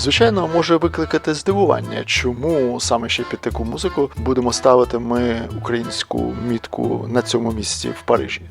Звичайно, може викликати здивування, чому саме ще під таку музику будемо ставити ми українську мітку на цьому місці в Парижі.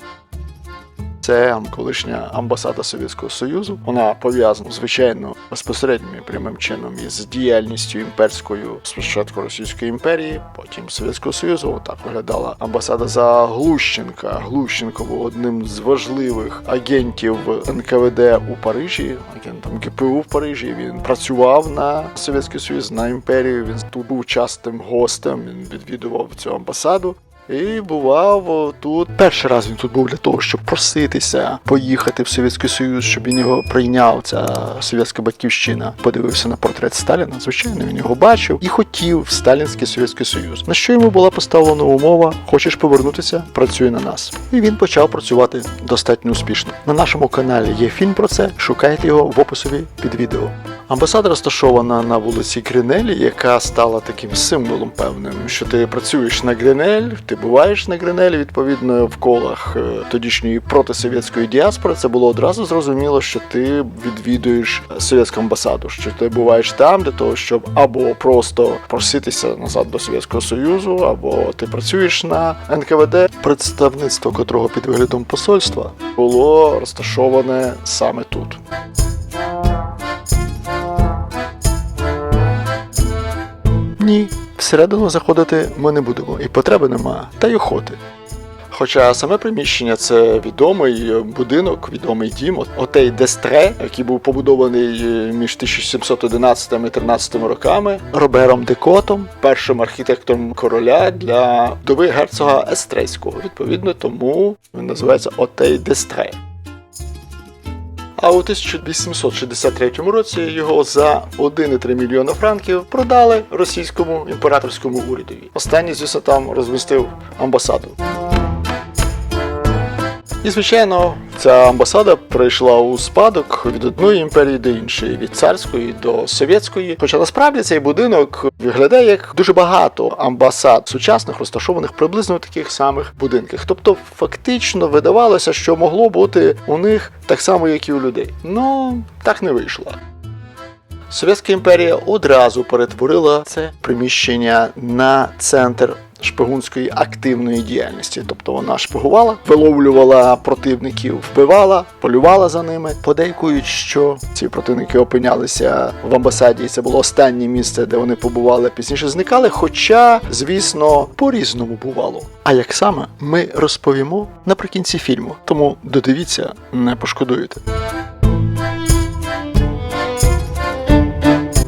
Це колишня амбасада Совєтського Союзу. Вона пов'язана звичайно безпосереднім і прямим чином із діяльністю імперською спочатку Російської імперії, потім Совєтського Союзу. Так виглядала амбасада за Глущенка. Глущенко був одним з важливих агентів НКВД у Парижі, агентом ГПУ в Парижі. Він працював на Совєтський Союз на імперію. Він тут був частим гостем. Він відвідував цю амбасаду. І бував тут. Перший раз він тут був для того, щоб проситися поїхати в Совєтський Союз, щоб він його прийняв. Ця совєтська батьківщина. Подивився на портрет Сталіна. Звичайно, він його бачив і хотів в Сталінський Совєтський Союз. На що йому була поставлена умова: хочеш повернутися, працюй на нас. І він почав працювати достатньо успішно. На нашому каналі є фільм про це. Шукайте його в описові під відео. Амбасада розташована на вулиці Гринелі, яка стала таким символом певним, що ти працюєш на Гринель, ти буваєш на Гринелі, відповідно, в колах е, тодішньої протисовєтської діаспори. Це було одразу зрозуміло, що ти відвідуєш совєтську амбасаду, що ти буваєш там для того, щоб або просто проситися назад до Совєтського Союзу, або ти працюєш на НКВД, представництво котрого під виглядом посольства було розташоване саме тут. Ні, всередину заходити ми не будемо, і потреби нема, та й охоти. Хоча саме приміщення це відомий будинок, відомий дім, отей Дестре, який був побудований між 1711 і 13 роками Робером Декотом, першим архітектором короля для вдови герцога Естрейського. Відповідно, тому він називається Отей Дестре. А у 1863 році його за 1,3 мільйона франків продали російському імператорському урядові. Останній, звісно, там розмістив амбасаду. І, звичайно, ця амбасада прийшла у спадок від одної імперії до іншої, від царської до совєтської. Хоча насправді цей будинок виглядає як дуже багато амбасад сучасних, розташованих приблизно в таких самих будинках. Тобто, фактично видавалося, що могло бути у них так само, як і у людей. Ну так не вийшло. Совєтська імперія одразу перетворила це приміщення на центр шпигунської активної діяльності. Тобто вона шпигувала, виловлювала противників, вбивала, полювала за ними. Подейкують, що ці противники опинялися в амбасаді, і це було останнє місце, де вони побували, пізніше зникали. Хоча, звісно, по-різному бувало. А як саме ми розповімо наприкінці фільму. Тому додивіться, не пошкодуєте.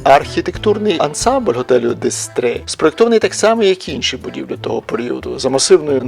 Архітектурний ансамбль готелю Дестре спроєктований так само, як і інші будівлі того періоду. За масивною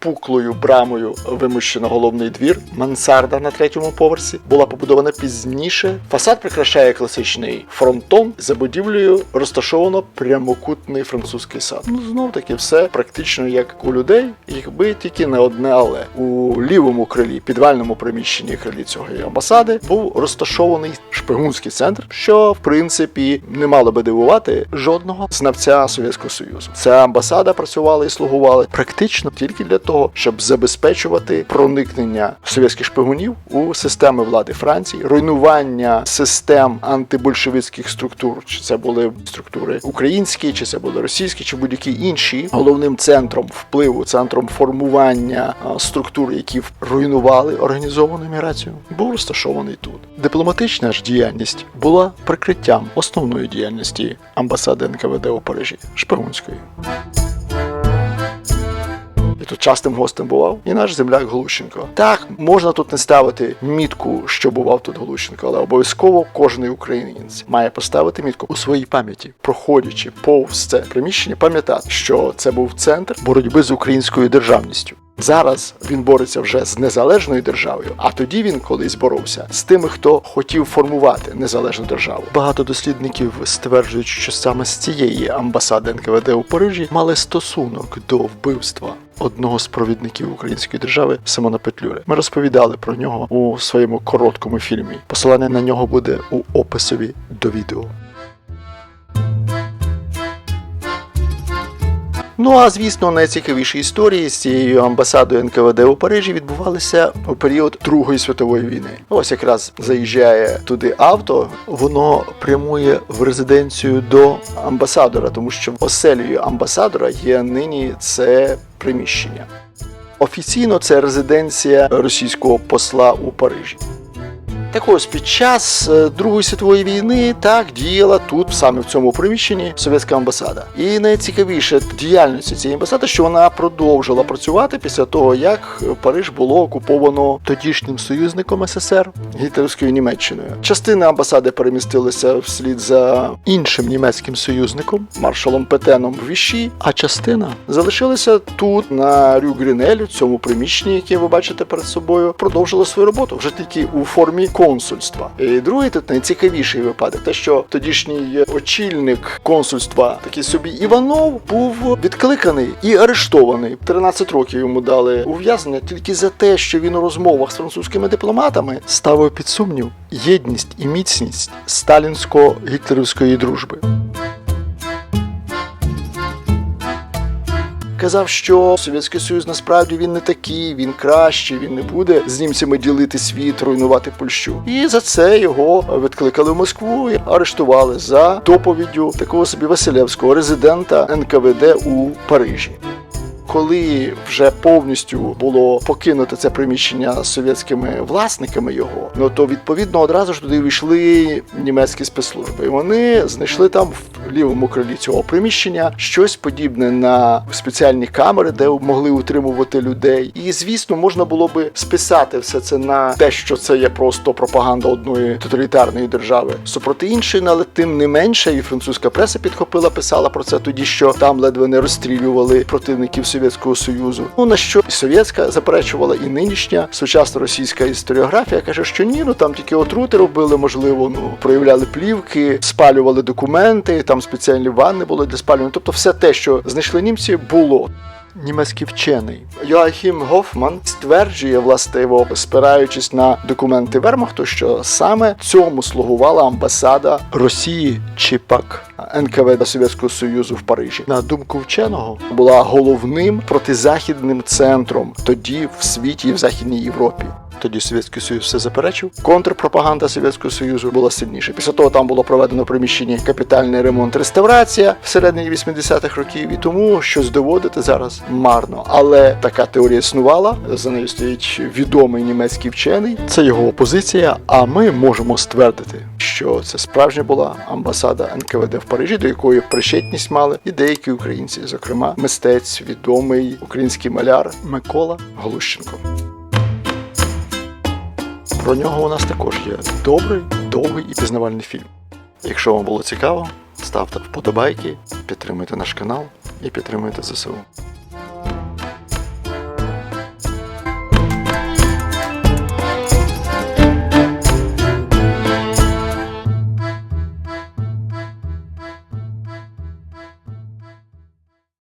напівопуклою брамою вимущено головний двір. Мансарда на третьому поверсі була побудована пізніше. Фасад прикрашає класичний фронтон. За будівлею розташовано прямокутний французький сад. Ну знов таки все практично як у людей, якби тільки не одне але у лівому крилі, підвальному приміщенні крилі цього амбасади, був розташований шпигунський центр, що в принципі не мало би дивувати жодного знавця Совєтського Союзу. Ця амбасада працювала і слугувала практично тільки для того, щоб забезпечувати проникнення совєтських шпигунів у системи влади Франції, руйнування систем антибольшевицьких структур, чи це були структури українські, чи це були російські, чи будь-які інші. Головним центром впливу, центром формування структур, які руйнували організовану міграцію, був розташований тут. Дипломатична ж діяльність була прикриттям основної діяльності амбасади НКВД у Парижі шпигунської. Тут частим гостем бував і наш земляк Глущенко. Так, можна тут не ставити мітку, що бував тут Глущенко, але обов'язково кожен українець має поставити мітку у своїй пам'яті, проходячи повз це приміщення, пам'ятати, що це був центр боротьби з українською державністю. Зараз він бореться вже з незалежною державою, а тоді він колись боровся з тими, хто хотів формувати незалежну державу. Багато дослідників стверджують, що саме з цієї амбасади НКВД у Парижі мали стосунок до вбивства. Одного з провідників української держави Симона Петлюри. Ми розповідали про нього у своєму короткому фільмі. Посилання на нього буде у описові до відео. Ну а звісно, найцікавіші історії з цією амбасадою НКВД у Парижі відбувалися у період Другої світової війни. Ось якраз заїжджає туди авто, воно прямує в резиденцію до амбасадора, тому що оселею амбасадора є нині це приміщення. Офіційно це резиденція російського посла у Парижі. Так ось під час е, Другої світової війни так діяла тут, саме в цьому приміщенні, совєтська амбасада. І найцікавіше діяльності цієї амбасади, що вона продовжила працювати після того, як Париж було окуповано тодішнім союзником СССР гітлерівською Німеччиною. Частина амбасади перемістилася вслід за іншим німецьким союзником маршалом Петеном в Віші, а частина залишилася тут на Рю Грінель, у цьому приміщенні, яке ви бачите перед собою, продовжила свою роботу вже тільки у формі консульства. І другий тут найцікавіший випадок, те, що тодішній очільник консульства, такий собі Іванов, був відкликаний і арештований. 13 років йому дали ув'язнення тільки за те, що він у розмовах з французькими дипломатами ставив під сумнів єдність і міцність сталінсько-гітлерівської дружби. Казав, що Совєтський Союз насправді він не такий, він кращий, він не буде з німцями ділити світ, руйнувати Польщу. І за це його відкликали в Москву і арештували за доповіддю такого собі Василевського резидента НКВД у Парижі. Коли вже повністю було покинуто це приміщення совєтськими власниками його, ну то відповідно одразу ж туди війшли німецькі спецслужби. І вони знайшли там в лівому крилі цього приміщення щось подібне на спеціальні камери, де могли утримувати людей. І звісно, можна було би списати все це на те, що це є просто пропаганда одної тоталітарної держави супроти іншої, але тим не менше, і французька преса підхопила, писала про це тоді, що там ледве не розстрілювали противників Совєтського Союзу. Ну на що совєтська заперечувала, і нинішня сучасна російська історіографія каже, що ні, ну там тільки отрути робили, можливо, ну проявляли плівки, спалювали документи, там спеціальні ванни були для спалювання. Тобто, все те, що знайшли німці, було. Німецький вчений Йоахім Гофман стверджує, властиво, спираючись на документи Вермахту, що саме цьому слугувала амбасада Росії чи пак НКВД Совєтського Союзу в Парижі. На думку вченого, була головним протизахідним центром тоді в світі і в Західній Європі. Тоді Совєтський Союз все заперечив. Контрпропаганда Совєтського Союзу була сильніша. Після того там було проведено в приміщенні капітальний ремонт, реставрація всередині 80-х років, і тому щось доводити зараз марно. Але така теорія існувала. За нею стоїть відомий німецький вчений. Це його позиція. А ми можемо ствердити, що це справжня була амбасада НКВД в Парижі, до якої причетність мали і деякі українці, зокрема мистець, відомий український маляр Микола Глущенко. Про нього у нас також є добрий, довгий і пізнавальний фільм. Якщо вам було цікаво, ставте вподобайки, підтримуйте наш канал і підтримуйте ЗСУ.